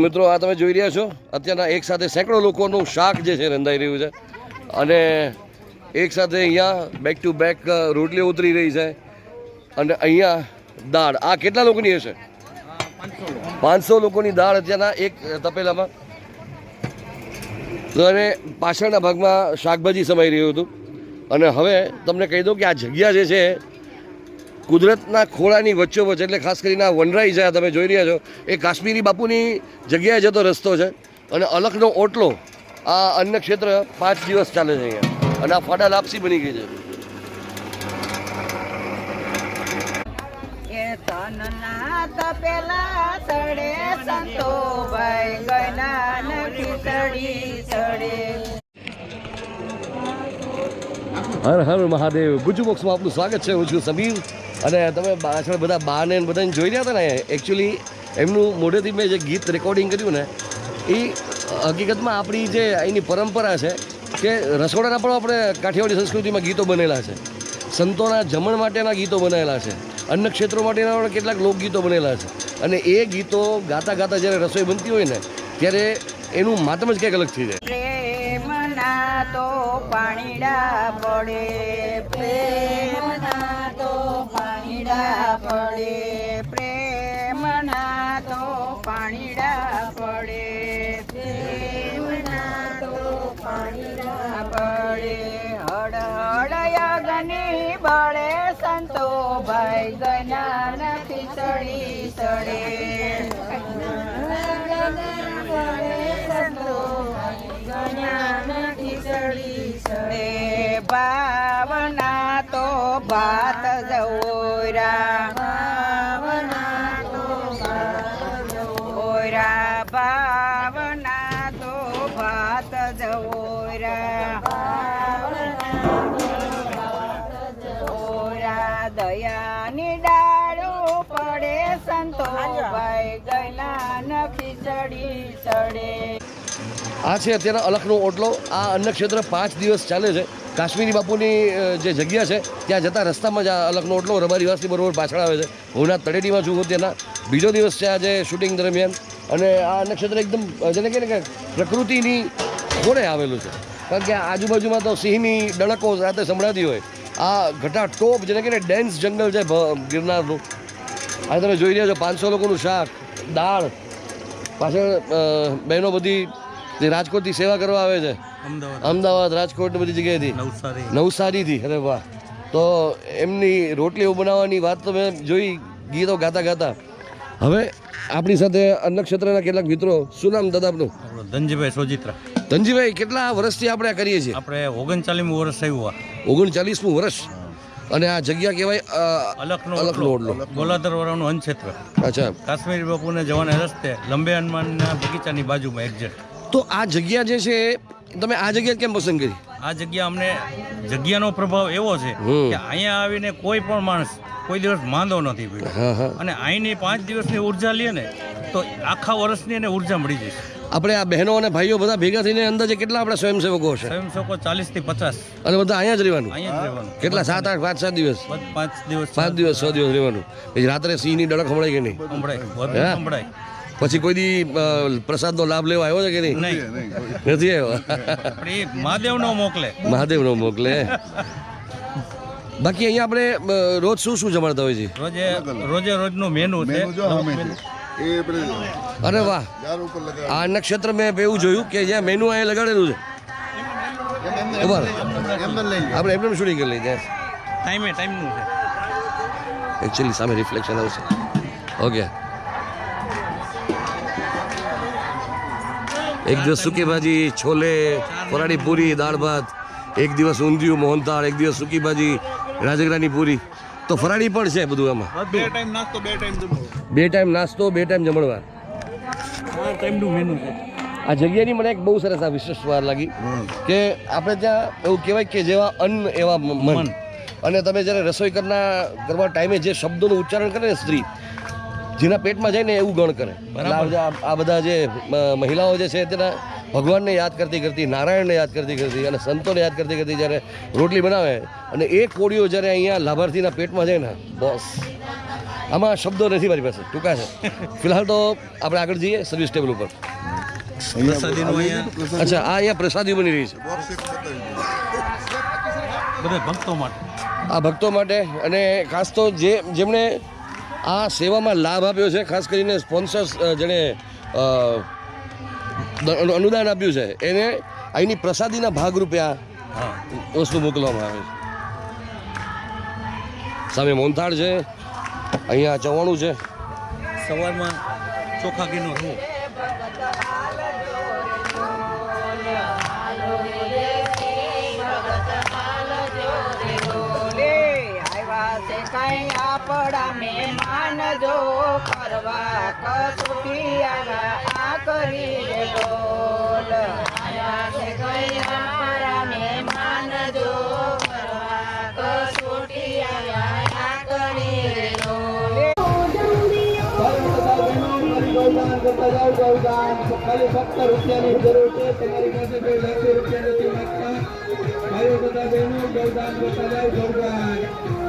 મિત્રો, આ તમે જોઈ રહ્યા છો, અત્યારના એક સાથે સેંકડો લોકોનું શાક જે છે રંધાઈ રહ્યું છે. અને એક સાથે અહીંયા બેક ટુ બેક રોટલી ઉતરી રહી છે. અને અહીંયા દાળ. આ કેટલા લોકોની હશે? પાંચસો લોકોની દાળ અત્યારના એક તપેલામાં. તો અને પાછળના ભાગમાં શાકભાજી સમાઈ રહ્યું હતું. અને હવે તમને કહી દઉં કે આ જગ્યા જે છે કુદરતના ખોળાની વચ્ચોવચ્ચ એટલે ખાસ કરીને આ વનરાઈ જ્યાં તમે જોઈ રહ્યા છો, એ કાશ્મીરી બાપુની જગ્યાએ જતો રસ્તો છે અને અલખનો ઓટલો આ અન્ન ક્ષેત્ર પાંચ દિવસ ચાલે છે અહીંયા. અને આ ફાટા લાપસી બની ગઈ છે. સંતો ભાઈ ગના નથી સડી સડે. હર હર મહાદેવ. ગુજુ બોક્સમાં આપનું સ્વાગત છે. હું છું સમીર. અને તમે પાછળ બધા બાને બધાને જોઈ રહ્યા હતા ને એકચ્યુઅલી એમનું મોઢેથી મેં જે ગીત રેકોર્ડિંગ કર્યું ને, એ હકીકતમાં આપણી જે અહીંની પરંપરા છે કે રસોડાના પણ આપણે કાઠિયાવાડી સંસ્કૃતિમાં ગીતો બનેલા છે. સંતોના જમણ માટેના ગીતો બનાવેલા છે. અન્ય ક્ષેત્રો માટેના પણ કેટલાક લોકગીતો બનેલા છે. અને એ ગીતો ગાતા ગાતા જ્યારે રસોઈ બનતી હોય ને, ત્યારે એનું માતમ જ કંઈક અલગ થઈ જાય. તો પાણીડા પડે પ્રેમના તો પાણીડા પડે એ ભાવના તો ભાત જવોરા ભાવના તો ઓરા ભાવના તો ભાત જવોરા ઓરા દયાની ડાળું પડે સંતો ભાઈ ગયલા નખી ચડી ચડે આ છે અત્યારે અલખનો ઓટલો. આ અન્ન ક્ષેત્ર પાંચ દિવસ ચાલે છે. કાશ્મીરી બાપુની જે જગ્યા છે, ત્યાં જતા રસ્તામાં જ આ અલખનો ઓટલો રબારીવાસની બરોબર પાછળ આવે છે. ના તળેટીમાં છું હું ત્યાંના બીજો દિવસ છે આજે શૂટિંગ દરમિયાન. અને આ અન્ન ક્ષેત્ર એકદમ જેને કહે ને કે પ્રકૃતિની ખોળે આવેલું છે. કારણ કે આજુબાજુમાં તો સિંહની ડણકો રાતે સંભળાતી હોય. આ ઘટા ટોપ જેને કહે ડેન્સ જંગલ છે ગિરનારનું. આ તમે જોઈ રહ્યા છો પાંચસો લોકોનું શાક, દાળ. પાછળ બહેનો બધી જે રાજકોટથી સેવા કરવા આવે છે? અમદાવાદ. રાજકોટ બધી જગ્યાએથી? નવસારી. નવસારીથી? અરે વાહ. તો એમની રોટલી બનાવવાની વાત તો મેં જોઈ ગીતો ગાતા ગાતા. હવે આપણી સાથે અન્નક્ષેત્રના કેટલાક મિત્રો. શું નામ દાદા આપનું? ધનજીભાઈ સોજિત્રા. ધનજીભાઈ કેટલા વર્ષથી આપણે કરીએ છીએ? આપણે ઓગણચાલીસમું વર્ષ આવ્યું ઓગણચાલીસમું વર્ષ. અને આ જગ્યા કહેવાય અલખનો અલખનો ઓટલો. ગોલાધર વાળાનું અનક્ષેત્ર અચ્છા. કાશ્મીરી બાપુને જવાના રસ્તે લંબે હનુમાનના બગીચાની બાજુમાં એક્ઝેક્ટ તો આ જગ્યા જે છે તમે આ જગ્યા કેમ પસંદ કરી? આ જગ્યા અમને જગ્યાનો પ્રભાવ એવો છે કે અહીંયા આવીને કોઈ પણ માણસ કોઈ દિવસ માંદો નથી પીડ્યો. અને અહીંની પાંચ દિવસની ઊર્જા લઈએ ને તો આખા વર્ષની એને ઊર્જા મળી જશે. આપણે આ બહેનો અને ભાઈઓ બધા ભેગા થઈને અંદાજે કેટલા આપણે સ્વયંસેવકો છે સ્વયંસેવકો ચાલીસથી પચાસ. અને બધા અહીંયા જ રહેવાનું? અહીંયા જ રહેવાનું. કેટલા? સાત આઠ પાંચ સાત દિવસ? પાંચ દિવસ. પાંચ દિવસ છ દિવસ રહેવાનું. રાત્રે સિંહની ડળક સંભળાય કે નહીં? સંભળાય. સંભળાય. પછી કોઈ દી પ્રસાદનો લાભ લેવા આવ્યો છે કે નહીં? નહીં નથી આવ્યો? મહાદેવ મહાદેવનો મોકલે. મહાદેવનો મોકલે. બાકી અહીંયા આપણે રોજ શું શું જમાડતા હોય છે? રોજે રોજે રોજનું મેનુ છે. અરે વાહ. આ નક્ષત્ર મેં એવું જોયું કે જ્યાં મેનુ અહીંયા લગાડેલું છે. આપણે એમને શૂટિંગ કરી લઈ ત્યાં. ટાઈમે ટાઈમનું છે. એકચ્યુઅલી સામે રિફ્લેક્શન આવશે. ઓકે એક દિવસ સૂકી ભાજી છોલે પરાળી પૂરી દાળ ભાત એક દિવસ ઊંધિયું મોહનથાળ એક દિવસ સૂકી ભાજી રાજગરાની પૂરી. તો ફરાળી પણ છે બધું આમાં. બે ટાઈમ નાસ્તો બે ટાઈમ બે ટાઈમ નાસ્તો બે ટાઈમ જમણવાર. આ ટાઈમનું મેનુ છે. આ જગ્યાની મને એક બહુ સરસ આ વિશેષ લાગી કે આપણે ત્યાં એવું કહેવાય કે જેવા અન્ન એવા મન. મન. અને તમે જ્યારે રસોઈ કરના કરવા ટાઈમે જે શબ્દોનું ઉચ્ચારણ કરે ને સ્ત્રી જેના પેટમાં જાય ને એવું ગણ કરે. આ બધા- આ બધા જે મહિલાઓ જે છે તેના ભગવાનને યાદ કરતી કરતી નારાયણને યાદ કરતી કરતી અને સંતોને યાદ કરતી કરતી જ્યારે રોટલી બનાવે અને એ કોળીઓ જ્યારે અહીંયા લાભાર્થીના પેટમાં જાય ને બોસ. આમાં શબ્દો નથી મારી પાસે ટૂંકા છે. ફિલહાલ તો આપણે આગળ જઈએ સર્વિસ ટેબલ ઉપર. અચ્છા આ અહીંયા પ્રસાદી બની રહી છે. બધા ભક્તો માટે. આ ભક્તો માટે અને ખાસ તો જે જેમણે આ સેવામાં લાભ આપ્યો છે ખાસ કરીને સ્પોન્સર્સ જેણે અનુદાન આપ્યું છે. એને અહીંની પ્રસાદીના ભાગરૂપે આ વસ્તુ મોકલવામાં આવે છે. સામે મોનથાળ છે અહીંયા ચવાણું છે. સવારમાં ચોખા ઘીનો જો કરવા આવ્યા આ કરી રે બોલ. આવ્યા છે કઈ આપણા મહેમાન જો કરવા કસોટી આવ્યા આ કરી બોલ. ખાલી ફક્ત રૂપિયાની તમારી પાસે કોઈ લાખો રૂપિયા નથી માગતા ભાઈઓ બધા બહેનો ગૌદાન કરતા ગૌદાન